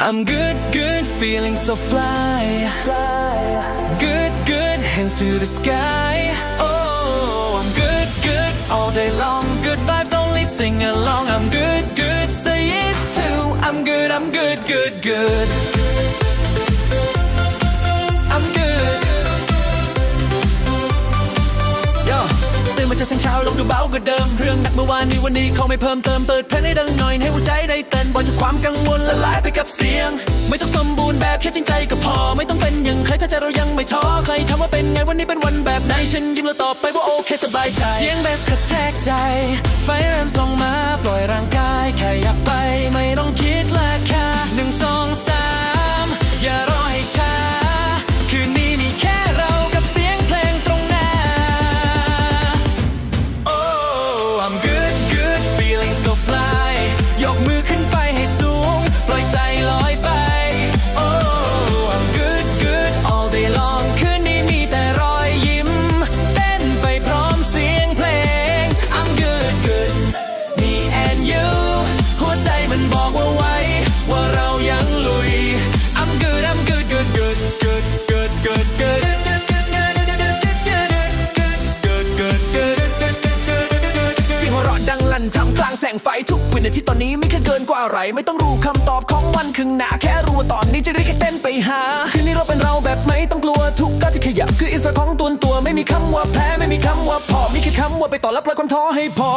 I'm good, good, feeling so fly. Good, good, hands to the sky. Oh, I'm good, good, all day long. Good vibes, only sing along. I'm good, good, say it too. I'm good, I'm good, good, good. จะเช้าเช้าลองดูเบากว่าเดิม เรื่องหนักเมื่อวานนี้วันนี้เขาไม่เพิ่มเติมเปิดเพลงให้ดังหน่อยให้หัวใจได้เต้นบอลจากความกังวลละลายไปกับเสียง ไม่ต้องสมบูรณ์แบบแค่จริงใจก็พอ ไม่ต้องเป็นอย่างใครถ้าใจเรายังไม่ท้อใครถามว่าเป็นไงวันนี้เป็นวันแบบไหนฉันยิ้มแล้วตอบไปว่าโอเคสบายใจ เสียงเบสกระแทกใจ ไฟเริ่มส่งมาปล่อยร่างกาย นั่นทำกลางแสงไฟทุกวินาทีตอนนี้ไม่เคยเกินกว่าไร ไม่ต้องรู้คำตอบของวันข้างหน้าแค่รู้ว่าตอนนี้จะได้แค่เต้นไปหา คืนนี้เราเป็นเราแบบไม่ต้องกลัวทุกก้าวที่ขยับคืออิสระของตัวตัวไม่มีคำว่าแพ้ไม่มีคำว่าพอมีแค่คำว่าไปต่อรับรอยความท้อให้พอ